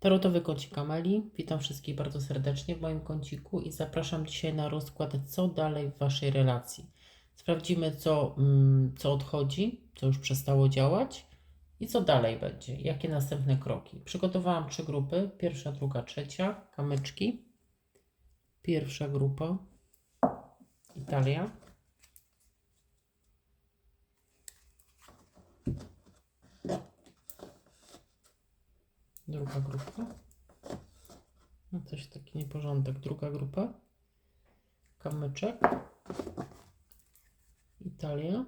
Tarotowy kącik Ameli. Witam wszystkich bardzo serdecznie w moim kąciku i zapraszam dzisiaj na rozkład, co dalej w Waszej relacji. Sprawdzimy, co, mm, co odchodzi, co już przestało działać i co dalej będzie, jakie następne kroki. Przygotowałam trzy grupy, pierwsza, druga, trzecia, kamyczki. Pierwsza grupa, Italia. Druga grupa. No coś taki nieporządek. Druga grupa. Kamyczek. Italia.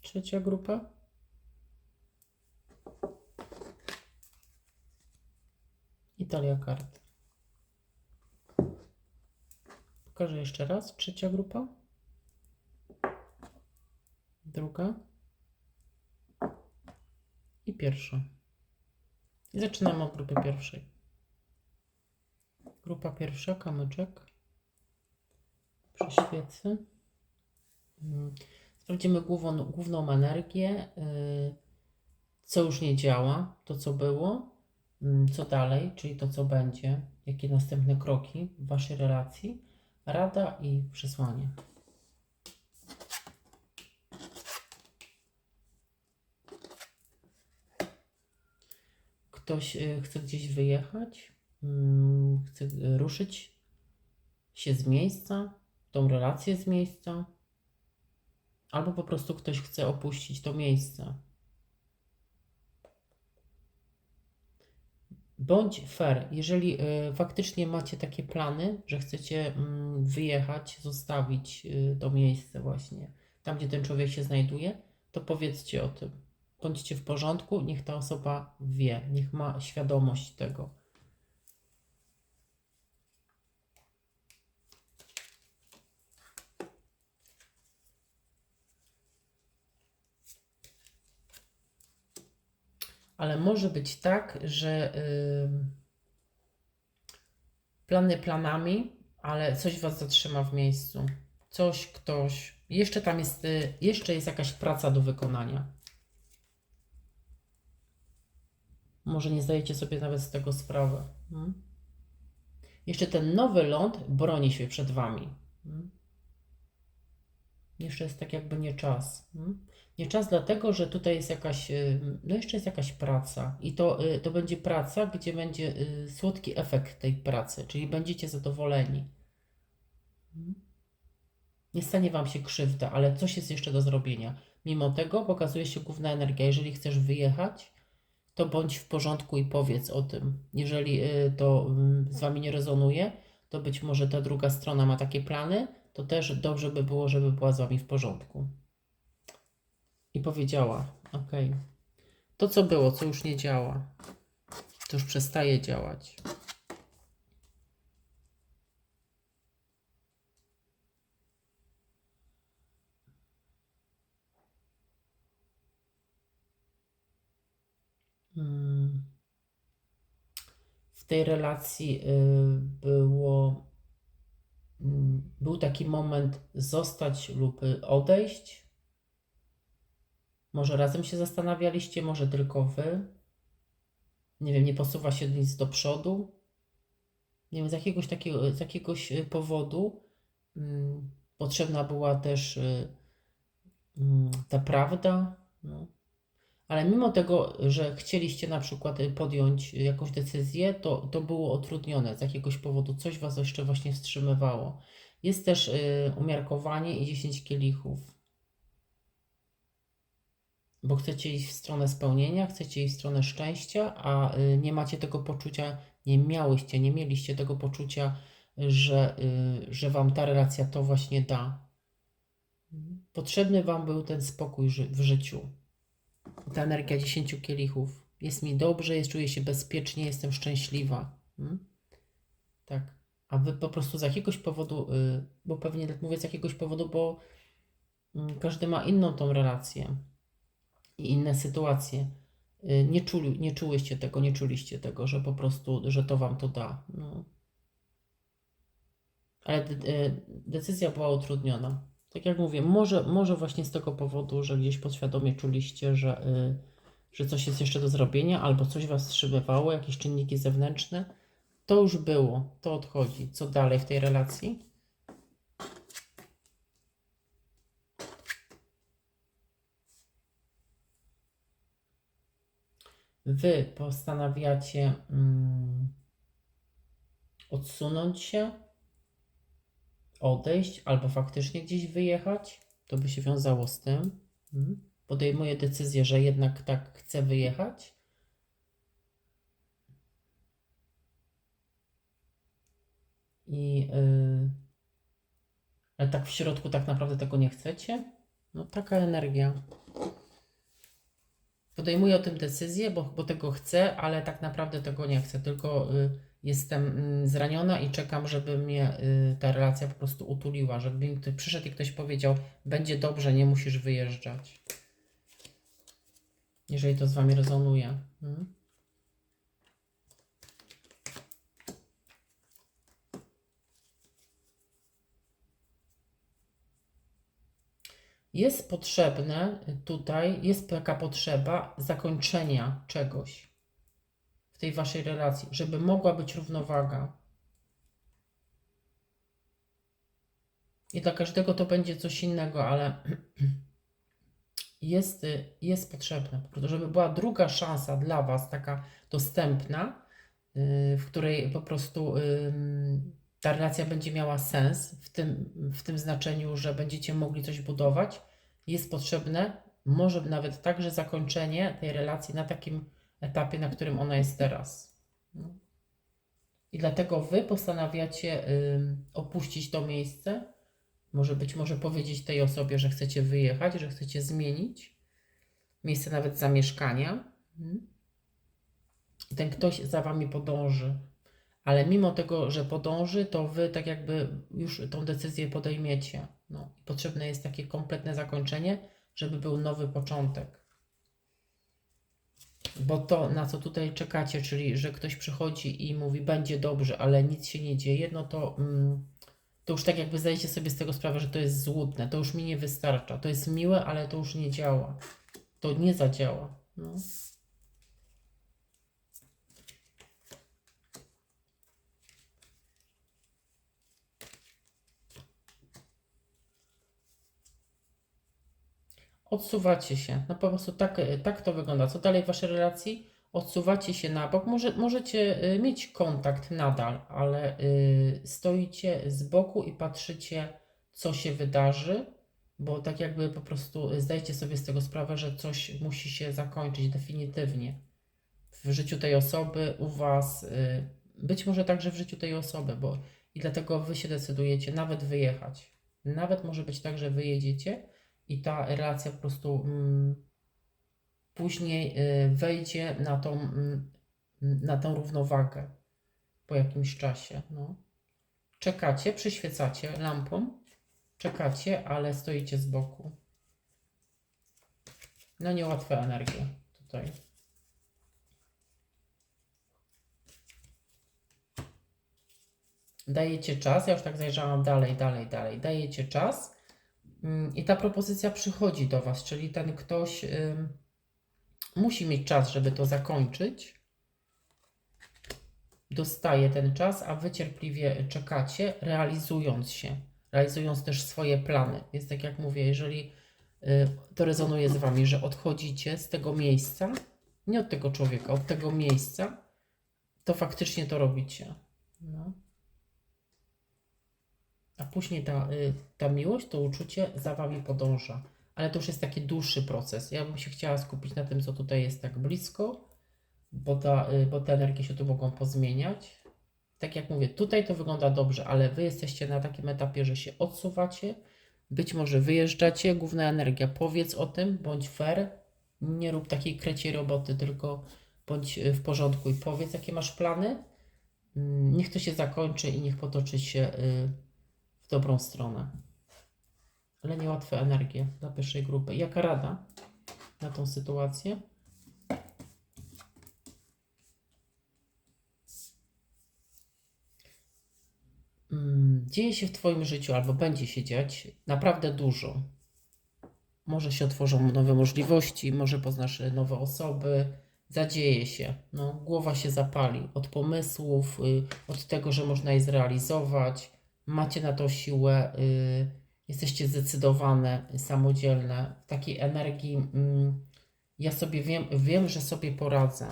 Trzecia grupa. Italia kart. Pokażę jeszcze raz. Trzecia grupa. Druga i pierwsza. I zaczynamy od grupy pierwszej. Grupa pierwsza, kamyczek. Przeświecy. Mm. Sprawdzimy główną, główną energię, yy, co już nie działa, to co było, mm, co dalej, czyli to co będzie, jakie następne kroki w Waszej relacji, rada i przesłanie. Ktoś y, chce gdzieś wyjechać, mm, chce y, ruszyć się z miejsca, tą relację z miejsca, albo po prostu ktoś chce opuścić to miejsce. Bądź fair, jeżeli y, faktycznie macie takie plany, że chcecie mm, wyjechać, zostawić to miejsce właśnie, tam gdzie ten człowiek się znajduje, to powiedzcie o tym bądźcie w porządku, niech ta osoba wie, niech ma świadomość tego. Ale może być tak, że yy, plany planami, ale coś Was zatrzyma w miejscu. Coś, ktoś. Jeszcze tam jest, yy, jeszcze jest jakaś praca do wykonania. Może nie zdajecie sobie nawet z tego sprawy. Hmm? Jeszcze ten nowy ląd broni się przed Wami. Hmm? Jeszcze jest tak jakby nie czas. Hmm? Nie czas dlatego, że tutaj jest jakaś, y, no jeszcze jest jakaś praca i to, y, to będzie praca, gdzie będzie y, słodki efekt tej pracy, czyli będziecie zadowoleni. Nie stanie Wam się krzywda, ale coś jest jeszcze do zrobienia. Mimo tego pokazuje się główna energia. Jeżeli chcesz wyjechać, to bądź w porządku i powiedz o tym. Jeżeli y, to mm, z Wami nie rezonuje, to być może ta druga strona ma takie plany, to też dobrze by było, żeby była z Wami w porządku. I powiedziała: OK, to co było, co już nie działa, to już przestaje działać. W tej relacji y, było, mm, był taki moment zostać lub odejść. Może razem się zastanawialiście, może tylko wy. Nie wiem, nie posuwa się nic do przodu. Nie wiem, z jakiegoś takiego, z jakiegoś y, powodu mm, potrzebna była też y, mm, ta prawda. No ale mimo tego, że chcieliście na przykład y, podjąć jakąś decyzję, to, to było utrudnione z jakiegoś powodu, coś Was jeszcze właśnie wstrzymywało. Jest też y, umiarkowanie i 10 kielichów. Bo chcecie iść w stronę spełnienia, chcecie iść w stronę szczęścia, a y, nie macie tego poczucia, nie miałyście, nie mieliście tego poczucia, że, y, że Wam ta relacja to właśnie da. Potrzebny Wam był ten spokój ży w życiu ta energia dziesięciu kielichów. Jest mi dobrze, jest, czuję się bezpiecznie, jestem szczęśliwa. Hmm? Tak. A wy po prostu z jakiegoś powodu, yy, bo pewnie tak mówię z jakiegoś powodu, bo yy, każdy ma inną tą relację i inne sytuacje. Yy, nie, czuli, nie czułyście tego, nie czuliście tego, że po prostu, że to wam to da. No. Ale de y, decyzja była utrudniona tak jak mówię, może, może właśnie z tego powodu, że gdzieś podświadomie czuliście, że, y, że coś jest jeszcze do zrobienia, albo coś Was wstrzymywało, jakieś czynniki zewnętrzne. To już było, to odchodzi. Co dalej w tej relacji? Wy postanawiacie mm, odsunąć się, odejść, albo faktycznie gdzieś wyjechać. To by się wiązało z tym. Mm. Podejmuję decyzję, że jednak tak chcę wyjechać. I yy, ale tak w środku tak naprawdę tego nie chcecie? No taka energia. Podejmuję o tym decyzję, bo, bo tego chcę, ale tak naprawdę tego nie chcę, tylko y, jestem mm, zraniona i czekam, żeby mnie y, ta relacja po prostu utuliła, żeby mi ktoś przyszedł i ktoś powiedział, będzie dobrze, nie musisz wyjeżdżać. Jeżeli to z Wami rezonuje. Mm. Jest potrzebne tutaj, jest taka potrzeba zakończenia czegoś w tej waszej relacji, żeby mogła być równowaga. I dla każdego to będzie coś innego, ale jest, jest potrzebne, żeby była druga szansa dla Was, taka dostępna, yy, w której po prostu ta relacja będzie miała sens, w tym, w tym znaczeniu, że będziecie mogli coś budować, jest potrzebne, może nawet także zakończenie tej relacji na takim etapie, na którym ona jest teraz. No. I dlatego Wy postanawiacie opuścić to miejsce, może być może powiedzieć tej osobie, że chcecie wyjechać, że chcecie zmienić miejsce nawet zamieszkania. Mhm. I ten ktoś za Wami podąży. Ale mimo tego, że podąży, to Wy tak jakby już tą decyzję podejmiecie. No, potrzebne jest takie kompletne zakończenie, żeby był nowy początek. Bo to, na co tutaj czekacie, czyli że ktoś przychodzi i mówi, będzie dobrze, ale nic się nie dzieje, no to, mm, to już tak jakby zdajecie sobie z tego sprawę, że to jest złudne, to już mi nie wystarcza. To jest miłe, ale to już nie działa. To nie zadziała. No. Odsuwacie się. No po prostu tak, tak to wygląda. Co dalej w waszej relacji? Odsuwacie się na bok. Może, możecie y, mieć kontakt nadal, ale y, stoicie z boku i patrzycie, co się wydarzy, bo tak jakby po prostu zdajecie sobie z tego sprawę, że coś musi się zakończyć definitywnie w życiu tej osoby, u was, y, być może także w życiu tej osoby, bo i dlatego wy się decydujecie nawet wyjechać. Nawet może być tak, że wyjedziecie i ta relacja po prostu mm, później y, wejdzie na tą, mm, na tą równowagę po jakimś czasie. No. Czekacie, przyświecacie lampą, czekacie, ale stoicie z boku. No niełatwe energie tutaj. Dajecie czas, ja już tak zajrzałam dalej, dalej, dalej. Dajecie czas I ta propozycja przychodzi do Was, czyli ten ktoś musi mieć czas, żeby to zakończyć. Dostaje ten czas, a Wy cierpliwie czekacie, realizując się, realizując też swoje plany. Więc tak jak mówię, jeżeli y, to rezonuje z Wami, że odchodzicie z tego miejsca, nie od tego człowieka, od tego miejsca, to faktycznie to robicie. No a później ta, y, ta miłość, to uczucie za Wami podąża. Ale to już jest taki dłuższy proces. Ja bym się chciała skupić na tym, co tutaj jest tak blisko, bo, ta, y, bo te energie się tu mogą pozmieniać. Tak jak mówię, tutaj to wygląda dobrze, ale Wy jesteście na takim etapie, że się odsuwacie, być może wyjeżdżacie, główna energia, powiedz o tym, bądź fair, nie rób takiej kreciej roboty, tylko bądź y, w porządku i powiedz, jakie masz plany. Mm, niech to się zakończy i niech potoczy się w dobrą stronę. Ale niełatwe energie dla pierwszej grupy. Jaka rada na tą sytuację? Mm, dzieje się w Twoim życiu albo będzie się dziać naprawdę dużo. może się otworzą nowe możliwości, może poznasz nowe osoby, zadzieje się. No, głowa się zapali od pomysłów, y, od tego, że można je zrealizować. Macie na to siłę, y, jesteście zdecydowane, samodzielne. W takiej energii mm, ja sobie wiem, wiem, że sobie poradzę.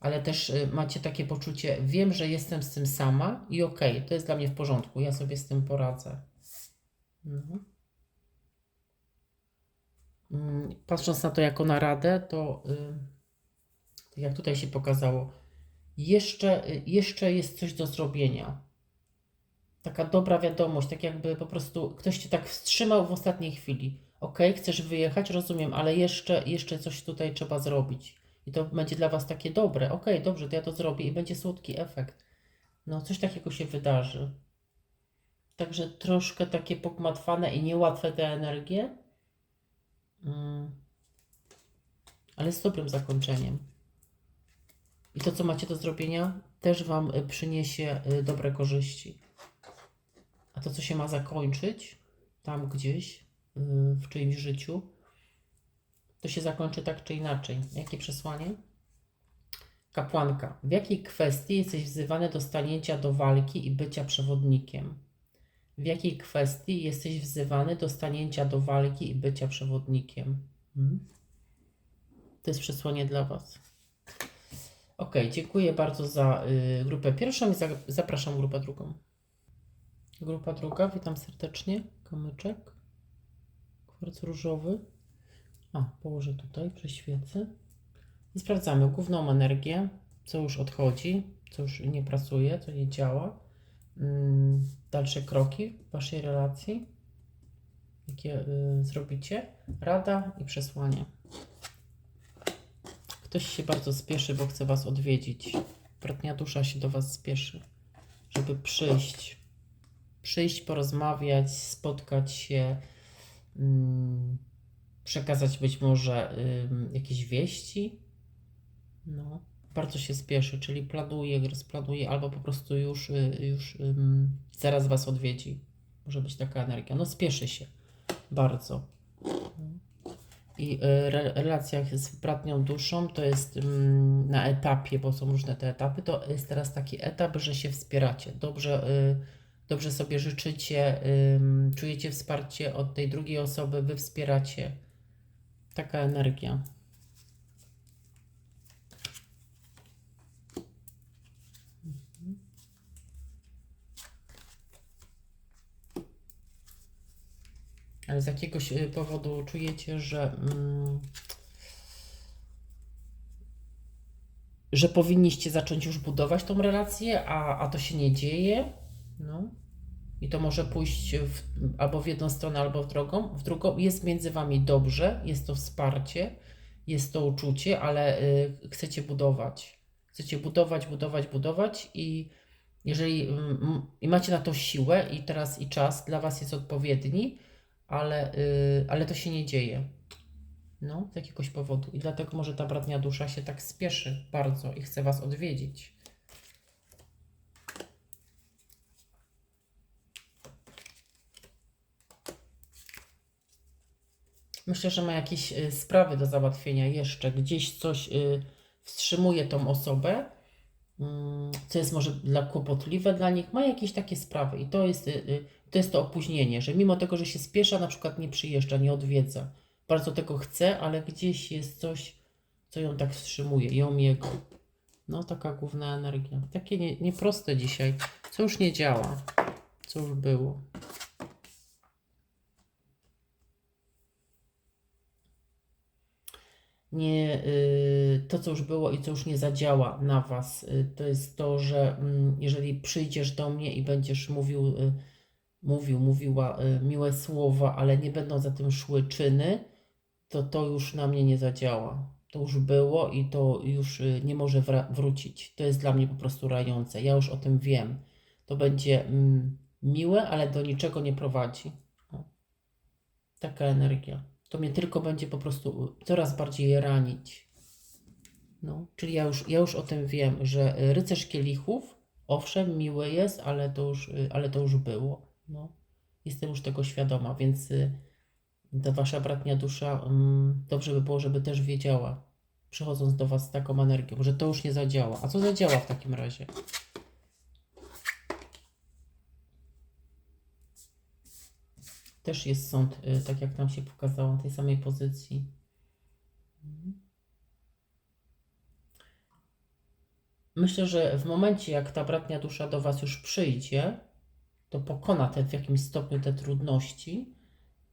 Ale też y, macie takie poczucie, wiem, że jestem z tym sama i okej, to jest dla mnie w porządku, ja sobie z tym poradzę. Mhm. Mm, Patrząc na to jako na radę, to y, tak jak tutaj się pokazało, jeszcze, y, jeszcze jest coś do zrobienia. Taka dobra wiadomość, tak jakby po prostu ktoś cię tak wstrzymał w ostatniej chwili. Ok, chcesz wyjechać, rozumiem, ale jeszcze, jeszcze coś tutaj trzeba zrobić. I to będzie dla Was takie dobre. Ok, dobrze, to ja to zrobię i będzie słodki efekt. No, coś takiego się wydarzy. Także troszkę takie pogmatwane i niełatwe te energie. Mm. Ale z dobrym zakończeniem. I to, co macie do zrobienia, też Wam przyniesie y, dobre korzyści. A to, co się ma zakończyć tam gdzieś y, w czyimś życiu, to się zakończy tak czy inaczej. Jakie przesłanie? Kapłanka. W jakiej kwestii jesteś wzywany do stanięcia do walki i bycia przewodnikiem? W jakiej kwestii jesteś wzywany do stanięcia do walki i bycia przewodnikiem? Hmm? To jest przesłanie dla Was. Ok, dziękuję bardzo za y, grupę pierwszą i za, zapraszam grupę drugą. Grupa druga, witam serdecznie. Kamyczek. Kwarc różowy. A, położę tutaj, przeświecę. I sprawdzamy główną energię, co już odchodzi, co już nie pracuje, co nie działa. Mm, dalsze kroki Waszej relacji, jakie y, zrobicie. Rada i przesłanie. Ktoś się bardzo spieszy, bo chce Was odwiedzić. Bratnia dusza się do Was spieszy, żeby przyjść. Przyjść, porozmawiać, spotkać się, mm, przekazać być może jakieś wieści. No, bardzo się spieszy, czyli planuje, rozplanuje, albo po prostu już, y, już zaraz Was odwiedzi. Może być taka energia. No, spieszy się bardzo. I y, re, relacjach z bratnią duszą to jest na etapie, bo są różne te etapy, to jest teraz taki etap, że się wspieracie. Dobrze, y, dobrze sobie życzycie, czujecie wsparcie od tej drugiej osoby, wy wspieracie. Taka energia. Ale z jakiegoś y, powodu czujecie, że, mm, że powinniście zacząć już budować tą relację, a, a to się nie dzieje. No. I to może pójść w, albo w jedną stronę, albo w drugą. W drugą jest między wami dobrze, jest to wsparcie, jest to uczucie, ale y, chcecie budować. Chcecie budować, budować, budować i jeżeli mm, i macie na to siłę i teraz i czas dla was jest odpowiedni, ale, y, ale to się nie dzieje. No, z jakiegoś powodu. I dlatego może ta bratnia dusza się tak spieszy bardzo i chce Was odwiedzić. Myślę, że ma jakieś y, sprawy do załatwienia jeszcze. Gdzieś coś y, wstrzymuje tą osobę, mm, co jest może dla kłopotliwe dla nich. Ma jakieś takie sprawy i to jest, y, to jest to opóźnienie, że mimo tego, że się spiesza, na przykład nie przyjeżdża, nie odwiedza. Bardzo tego chce, ale gdzieś jest coś, co ją tak wstrzymuje, ją jego. No, taka główna energia. Takie nie, nieproste dzisiaj. Co już nie działa, co już było. Nie, y, to, co już było i co już nie zadziała na Was, y, to jest to, że mm, jeżeli przyjdziesz do mnie i będziesz mówił, y, mówił, mówiła miłe słowa, ale nie będą za tym szły czyny, to to już na mnie nie zadziała. To już było i to już nie może wrócić. To jest dla mnie po prostu rające. Ja już o tym wiem. To będzie mm, miłe, ale do niczego nie prowadzi. Taka energia to mnie tylko będzie po prostu coraz bardziej ranić. No, czyli ja już, ja już o tym wiem, że rycerz kielichów, owszem, miły jest, ale to już, ale to już było. No, jestem już tego świadoma, więc ta wasza bratnia dusza, mm, dobrze by było, żeby też wiedziała, przychodząc do was z taką energią, że to już nie zadziała. A co zadziała w takim razie? Też jest sąd, y, tak jak nam się pokazało, tej samej pozycji. Myślę, że w momencie, jak ta bratnia dusza do Was już przyjdzie, to pokona te, w jakimś stopniu te trudności.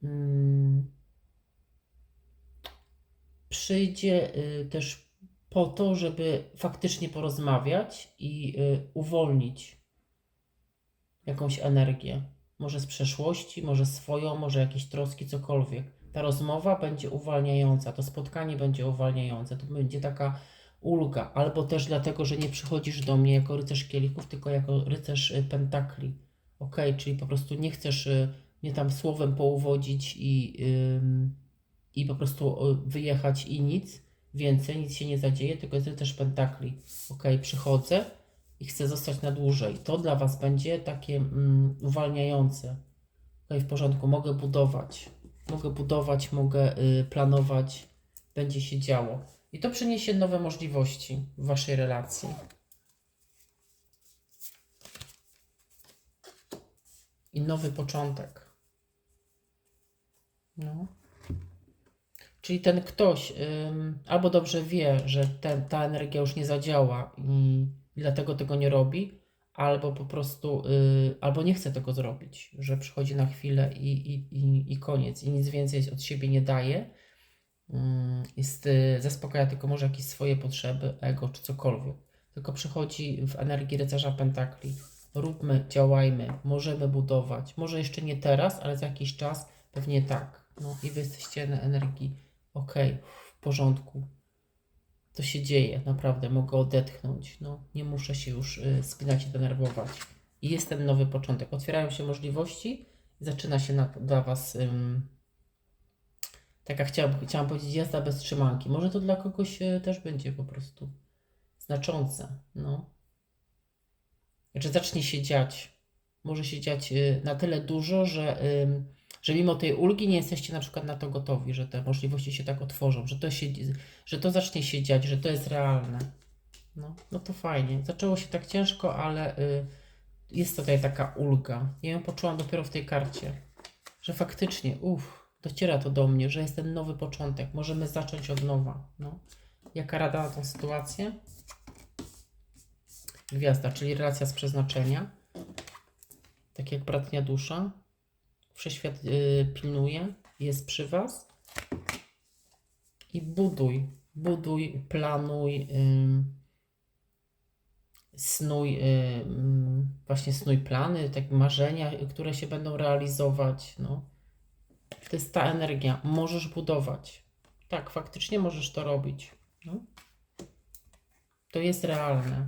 Mm, przyjdzie y, też po to, żeby faktycznie porozmawiać i y, uwolnić jakąś energię. Może z przeszłości, może swoją, może jakieś troski, cokolwiek. Ta rozmowa będzie uwalniająca, to spotkanie będzie uwalniające, to będzie taka ulga, albo też dlatego, że nie przychodzisz do mnie jako rycerz kielichów, tylko jako rycerz y, pentakli. Ok, czyli po prostu nie chcesz y, mnie tam słowem pouwodzić i, ym, i po prostu y, wyjechać i nic więcej, nic się nie zadzieje, tylko jest rycerz pentakli. Ok, przychodzę i chcę zostać na dłużej. To dla Was będzie takie mm, uwalniające. Ok, w porządku, mogę budować. Mogę budować, mogę y, planować, będzie się działo. I to przyniesie nowe możliwości w Waszej relacji. I nowy początek. No. Czyli ten ktoś ym, albo dobrze wie, że ten, ta energia już nie zadziała i dlatego tego nie robi, albo po prostu, y, albo nie chce tego zrobić, że przychodzi na chwilę i, i, i, i koniec, i nic więcej od siebie nie daje. Ym, jest, y, zaspokaja tylko może jakieś swoje potrzeby, ego czy cokolwiek. Tylko przychodzi w energii rycerza pentakli. Róbmy, działajmy, możemy budować. Może jeszcze nie teraz, ale za jakiś czas pewnie tak. No i wy jesteście na energii, okej, w porządku. To się dzieje, naprawdę, mogę odetchnąć. No, nie muszę się już y, spinać i denerwować. I jest ten nowy początek. Otwierają się możliwości, zaczyna się na, dla Was taka, chciałam, chciałam powiedzieć, jazda bez trzymanki. Może to dla kogoś y, też będzie po prostu znaczące. No. Znaczy zacznie się dziać. Może się dziać y, na tyle dużo, że, że mimo tej ulgi nie jesteście na przykład na to gotowi, że te możliwości się tak otworzą, że to, się, że to zacznie się dziać, że to jest realne. No, no to fajnie. Zaczęło się tak ciężko, ale y, jest tutaj taka ulga. Ja ją poczułam dopiero w tej karcie, że faktycznie, uff, dociera to do mnie, że jest ten nowy początek. Możemy zacząć od nowa. No. Jaka rada na tą sytuację? Gwiazda, czyli relacja z przeznaczenia. Tak jak bratnia dusza. Wszechświat y, pilnuje, jest przy Was. I buduj, buduj, planuj, y, snuj, y, y, właśnie snuj plany, tak marzenia, które się będą realizować. No. To jest ta energia. Możesz budować. Tak, faktycznie możesz to robić. No. To jest realne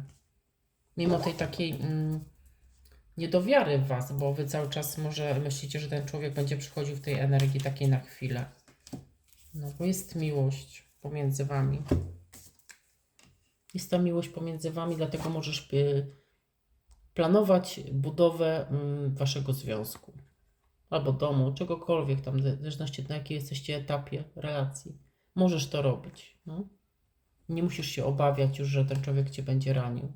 mimo tej takiej mm, niedowiary w Was, bo Wy cały czas może myślicie, że ten człowiek będzie przychodził w tej energii takiej na chwilę. No bo jest miłość pomiędzy Wami. Jest ta miłość pomiędzy Wami, dlatego możesz y, planować budowę y, Waszego związku. Albo domu, czegokolwiek tam, w zależności na jakiej jesteście etapie relacji. Możesz to robić. No. Nie musisz się obawiać już, że ten człowiek Cię będzie ranił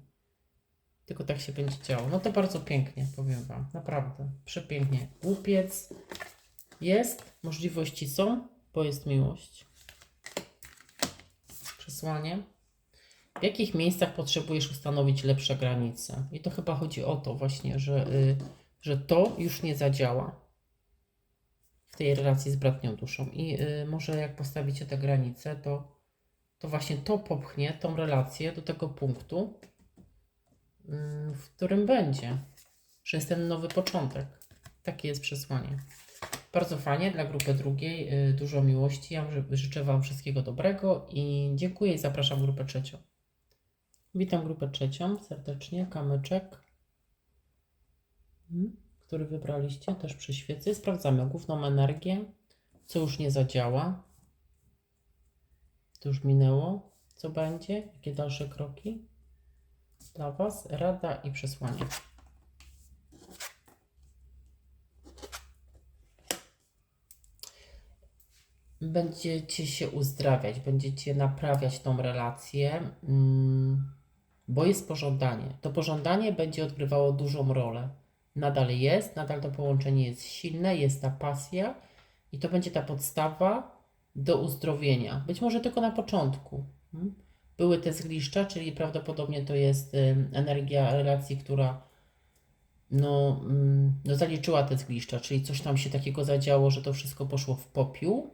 tylko tak się będzie działo. No to bardzo pięknie, powiem Wam. Naprawdę, przepięknie. Głupiec jest, możliwości są, bo jest miłość. Przesłanie. W jakich miejscach potrzebujesz ustanowić lepsze granice? I to chyba chodzi o to właśnie, że, y, że to już nie zadziała w tej relacji z bratnią duszą. I y, może jak postawicie te granice, to, to właśnie to popchnie tą relację do tego punktu, w którym będzie, że jest ten nowy początek. Takie jest przesłanie. Bardzo fajnie dla grupy drugiej, y, dużo miłości. Ja życzę Wam wszystkiego dobrego i dziękuję i zapraszam grupę trzecią. Witam grupę trzecią serdecznie, kamyczek, mm, który wybraliście też przy świecy. Sprawdzamy główną energię, co już nie zadziała, to już minęło, co będzie, jakie dalsze kroki dla Was rada i przesłanie. będziecie się uzdrawiać, będziecie naprawiać tą relację, mm, bo jest pożądanie. To pożądanie będzie odgrywało dużą rolę. Nadal jest, nadal to połączenie jest silne, jest ta pasja i to będzie ta podstawa do uzdrowienia. Być może tylko na początku. mm. Były te zgliszcza, czyli prawdopodobnie to jest energia relacji, która no, mm, no zaliczyła te zgliszcza, czyli coś tam się takiego zadziało, że to wszystko poszło w popiół,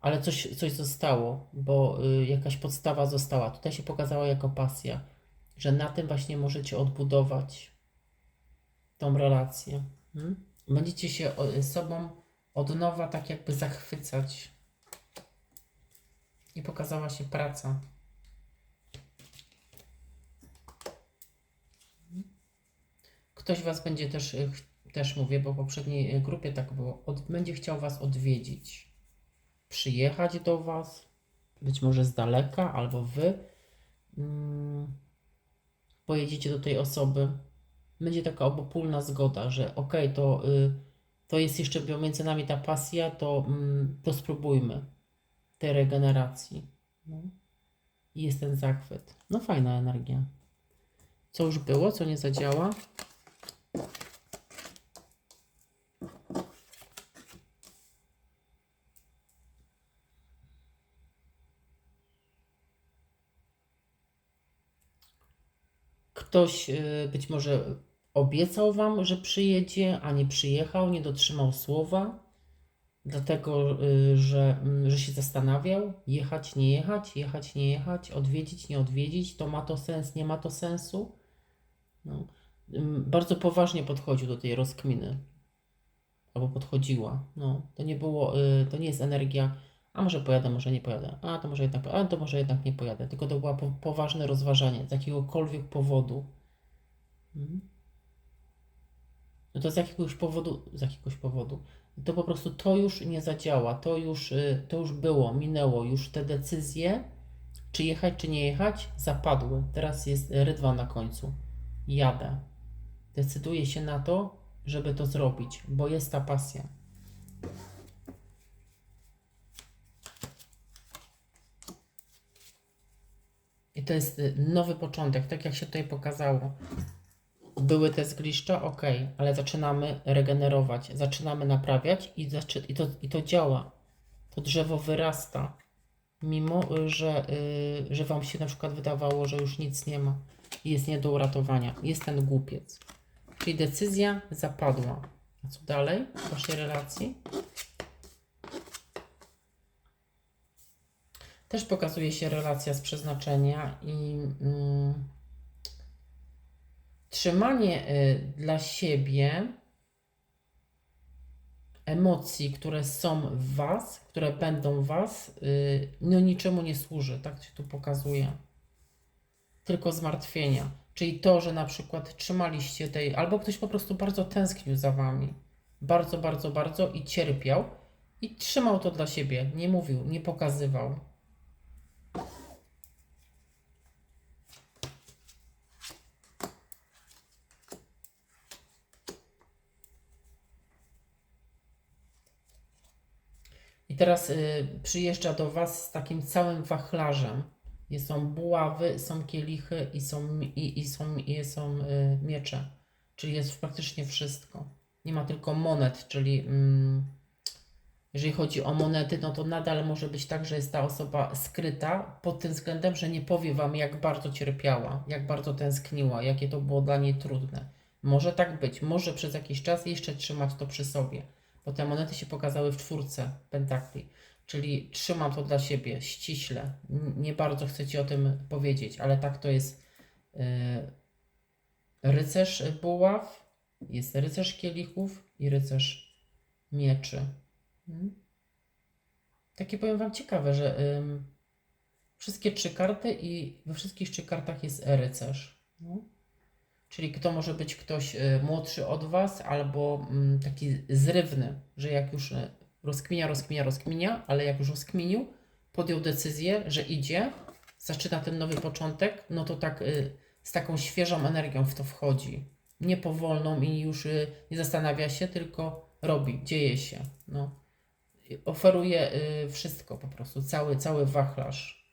ale coś, coś zostało, bo y, jakaś podstawa została. Tutaj się pokazała jako pasja, że na tym właśnie możecie odbudować tą relację. mm. Będziecie się sobą od nowa tak jakby zachwycać. I pokazała się praca. Ktoś Was będzie też, ch- też mówię, bo w poprzedniej y, grupie tak było, od, będzie chciał Was odwiedzić. Przyjechać do Was, być może z daleka, albo Wy mm, pojedziecie do tej osoby. Będzie taka obopólna zgoda, że okej, to, y, to jest jeszcze pomiędzy nami ta pasja, to, mm, to spróbujmy tej regeneracji. No. I jest ten zachwyt. No fajna energia. Co już było, co nie zadziała? Ktoś y, być może obiecał Wam, że przyjedzie, a nie przyjechał, nie dotrzymał słowa, dlatego y, że, mm, że się zastanawiał, jechać, nie jechać, jechać, nie jechać, odwiedzić, nie odwiedzić, to ma to sens, nie ma to sensu. No. Bardzo poważnie podchodził do tej rozkminy, albo podchodziła. No. To nie było, y, to nie jest energia, a może pojadę, może nie pojadę, a to może jednak, a to może jednak nie pojadę, tylko to było po, poważne rozważanie z jakiegokolwiek powodu. Mhm. No to z jakiegoś powodu, z jakiegoś powodu, to po prostu to już nie zadziała, to już, y, to już było, minęło, już te decyzje, czy jechać, czy nie jechać, zapadły. Teraz jest rydwa na końcu. Jadę. Decyduję się na to, żeby to zrobić, bo jest ta pasja. I to jest y, nowy początek, tak jak się tutaj pokazało. Były te zgliszcza, ok, ale zaczynamy regenerować, zaczynamy naprawiać i, zaczy- i, to, i to działa. To drzewo wyrasta, mimo y, że, y, że Wam się na przykład wydawało, że już nic nie ma i jest nie do uratowania. Jest ten głupiec. Czyli decyzja zapadła. A co dalej w Waszej relacji? Też pokazuje się relacja z przeznaczenia i mm, trzymanie y, dla siebie emocji, które są w Was, które będą w Was, y, no niczemu nie służy, tak się tu pokazuje. Tylko zmartwienia. Czyli to, że na przykład trzymaliście tej, albo ktoś po prostu bardzo tęsknił za Wami. Bardzo, bardzo, bardzo i cierpiał. I trzymał to dla siebie. Nie mówił, nie pokazywał. I teraz y, przyjeżdża do Was z takim całym wachlarzem. I są buławy, są kielichy i są, i, i są, i są y, miecze. Czyli jest praktycznie wszystko. Nie ma tylko monet, czyli mm, jeżeli chodzi o monety, no to nadal może być tak, że jest ta osoba skryta pod tym względem, że nie powie Wam, jak bardzo cierpiała, jak bardzo tęskniła, jakie to było dla niej trudne. Może tak być, może przez jakiś czas jeszcze trzymać to przy sobie, bo te monety się pokazały w czwórce pentakli, czyli trzymam to dla siebie ściśle. Nie bardzo chcę Ci o tym powiedzieć, ale tak to jest. Yy, rycerz buław, jest rycerz kielichów i rycerz mieczy. Mm. Takie powiem Wam ciekawe, że wszystkie trzy karty i we wszystkich trzy kartach jest rycerz. No. Czyli to może być ktoś y, młodszy od Was albo mm, taki zrywny, że jak już y, rozkminia, rozkminia, rozkminia, ale jak już rozkminił, podjął decyzję, że idzie, zaczyna ten nowy początek, no to tak y, z taką świeżą energią w to wchodzi. Nie powolną i już y, nie zastanawia się, tylko robi, dzieje się. No oferuje y, wszystko po prostu, cały, cały wachlarz.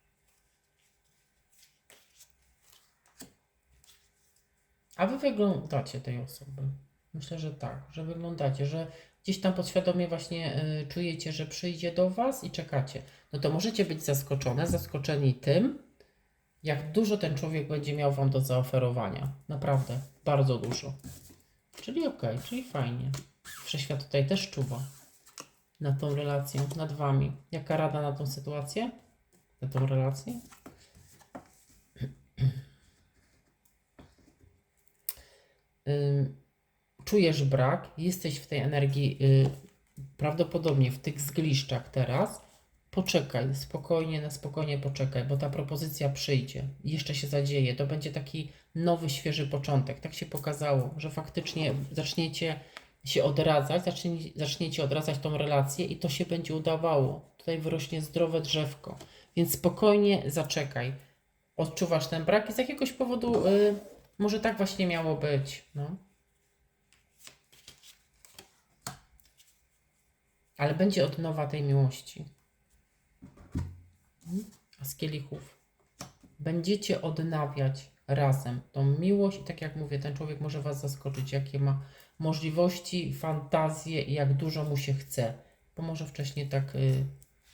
A wy wyglądacie tej osoby. Myślę, że tak, że wyglądacie, że gdzieś tam podświadomie właśnie y, czujecie, że przyjdzie do was i czekacie. No to możecie być zaskoczone, zaskoczeni tym, jak dużo ten człowiek będzie miał wam do zaoferowania. Naprawdę, bardzo dużo. Czyli okej, czyli fajnie. Wszechświat tutaj też czuwa nad tą relacją, nad wami. Jaka rada na tą sytuację? Na tą relację? Ym, czujesz brak, jesteś w tej energii, y, prawdopodobnie w tych zgliszczach teraz. Poczekaj, spokojnie, na spokojnie poczekaj, bo ta propozycja przyjdzie, jeszcze się zadzieje. To będzie taki nowy, świeży początek. Tak się pokazało, że faktycznie zaczniecie się odradzać, zacznie, zaczniecie odradzać tą relację i to się będzie udawało. Tutaj wyrośnie zdrowe drzewko, więc spokojnie zaczekaj. Odczuwasz ten brak i z jakiegoś powodu y, może tak właśnie miało być. No. Ale będzie od nowa tej miłości. A z kielichów. Będziecie odnawiać razem tą miłość i tak jak mówię, ten człowiek może Was zaskoczyć, jakie ma możliwości, fantazje i jak dużo mu się chce. Bo może wcześniej tak y,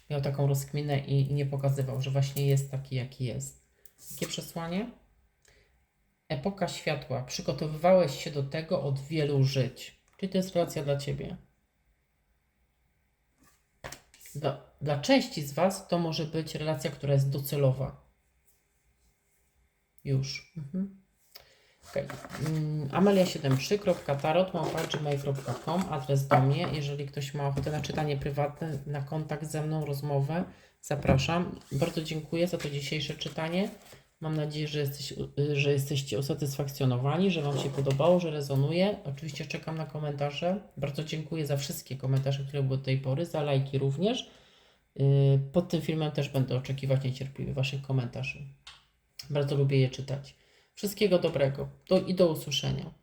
miał taką rozkminę i, i nie pokazywał, że właśnie jest taki, jaki jest. Jakie przesłanie? Epoka światła. Przygotowywałeś się do tego od wielu żyć. Czyli to jest relacja dla Ciebie. Dla, dla części z Was to może być relacja, która jest docelowa. Już. Mhm. Okay. amelia73.tarot.gmail.com Adres do mnie. Jeżeli ktoś ma ochotę na czytanie prywatne, na kontakt ze mną, rozmowę, zapraszam. Bardzo dziękuję za to dzisiejsze czytanie. Mam nadzieję, że, jesteś, że jesteście usatysfakcjonowani, że Wam się podobało, że rezonuje. Oczywiście czekam na komentarze. Bardzo dziękuję za wszystkie komentarze, które były do tej pory, za lajki również. Yy, Pod tym filmem też będę oczekiwać niecierpliwie Waszych komentarzy. Bardzo lubię je czytać. Wszystkiego dobrego do, i do usłyszenia.